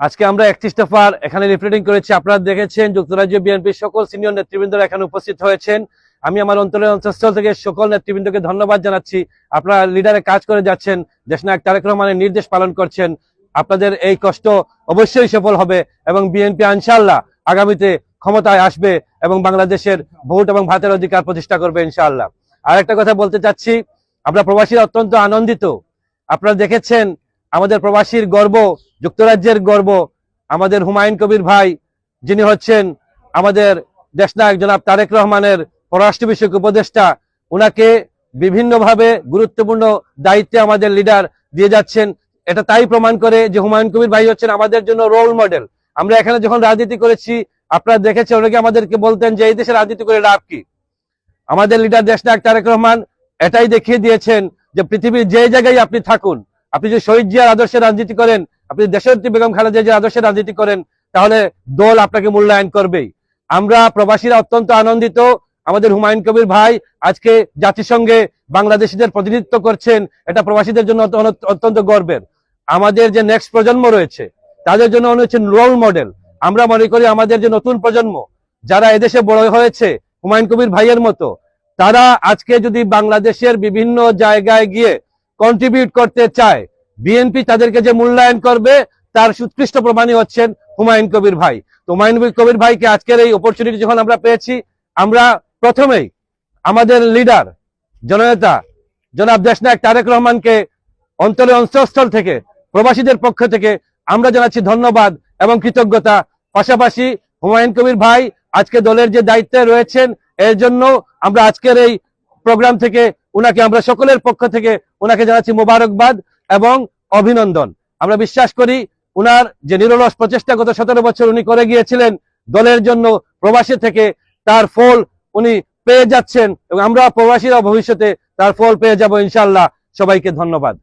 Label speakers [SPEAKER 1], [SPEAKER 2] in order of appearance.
[SPEAKER 1] আজকে আমরা একত্রিশ দফার এখানে রিপ্রেজেন্টিং করেছি। আপনারা দেখেছেন যুক্তরাজ্য বিএনপির সকল সিনিয়র নেতৃবৃন্দরা এখানে উপস্থিত হয়েছেন। আমি আমার অন্তরের অন্তঃস্থল থেকে সকল নেতৃবৃন্দকে ধন্যবাদ জানাচ্ছি। আপনারা লিডারে কাজ করে যাচ্ছেন। দেশনায়ক তারেক রহমানের নির্দেশ পালন করছেন। আপনাদের এই কষ্ট অবশ্যই সফল হবে এবং বিএনপি ইনশাআল্লাহ আগামীতে ক্ষমতায় আসবে এবং বাংলাদেশের ভোট এবং ভাতের অধিকার প্রতিষ্ঠা করবে ইনশাআল্লাহ। আর একটা কথা বলতে চাচ্ছি, আমরা প্রবাসীরা অত্যন্ত আনন্দিত। আপনারা দেখেছেন আমাদের প্রবাসীর গর্ব, যুক্তরাজ্যের গর্ব, আমাদের হুমায়ুন কবির ভাই, যিনি হচ্ছেন আমাদের দেশনায়ক জনাব তারেক রহমানের পররাষ্ট্র বিষয়ক উপদেষ্টা, উনাকে বিভিন্নভাবে গুরুত্বপূর্ণ দায়িত্বে আমাদের লিডার দিয়ে যাচ্ছেন। এটা তাই প্রমাণ করে যে হুমায়ুন কবির ভাই হচ্ছেন আমাদের জন্য রোল মডেল আমরা এখানে যখন রাজনীতি করেছি, আপনারা দেখেছেন অনেকে আমাদেরকে বলতেন যে এই দেশে রাজনীতি করে লাভ কি? আমাদের লিডার দেশনায়ক তারেক রহমান এটাই দেখিয়ে দিয়েছেন যে পৃথিবীর যে জায়গায় আপনি থাকুন আপনি যদি শহীদ জিয়ার আদর্শে রাজনীতি করেন, আপনি দেশরত্রী বেগম খালেদা জিয়ার আদর্শে রাজনীতি করেন, তাহলে দল আপনাকে মূল্যায়ন করবেই। আমরা প্রবাসীরা অত্যন্ত আনন্দিত। আমাদের হুমায়ুন কবির ভাই আজকে জাতিসংঘে বাংলাদেশিদের প্রতিনিধিত্ব করছেন। এটা প্রবাসীদের জন্য অত্যন্ত গর্বের। আমাদের যে নেক্সট প্রজন্ম রয়েছে, তাদের জন্য উনি হচ্ছেন রোল মডেল আমরা মনে করি আমাদের যে নতুন প্রজন্ম, যারা এদেশে বড় হয়েছে, হুমায়ুন কবির ভাইয়ের মতো, তারা আজকে যদি বাংলাদেশের বিভিন্ন জায়গায় গিয়ে কন্ট্রিবিউট করতে চায়। বিএনপি তাদেরকে যে মূল্যায়ন করবে, তার সুৎকৃষ্ট প্রমাণই হচ্ছেন হুমায়ুন কবির ভাই। তো হুমায়ুন কবির ভাইকে আজকের এই অপরচুনিটি যখন আমরা পেয়েছি, আমরা প্রথমেই আমাদের লিডার জননেতা, জনাব দেশনায়ক তারেক রহমানকে অন্তরে অন্তঃস্থল থেকে, প্রবাসীদের পক্ষ থেকে আমরা জানাচ্ছি ধন্যবাদ এবং কৃতজ্ঞতা। পাশাপাশি হুমায়ুন কবির ভাই আজকে দলের যে দায়িত্বে রয়েছেন, এর জন্য আমরা আজকের এই প্রোগ্রাম থেকে উনাকে আমরা সকলের পক্ষ থেকে ওনাকে জানাচ্ছি মোবারকবাদ এবং অভিনন্দন। আমরা বিশ্বাস করি উনার যে নিরলস প্রচেষ্টা গত সতেরো বছর উনি করে গিয়েছিলেন দলের জন্য প্রবাসী থেকে, তার ফল উনি পেয়ে যাচ্ছেন এবং আমরা প্রবাসীরা ভবিষ্যতে তার ফল পেয়ে যাব ইনশাল্লাহ সবাইকে ধন্যবাদ।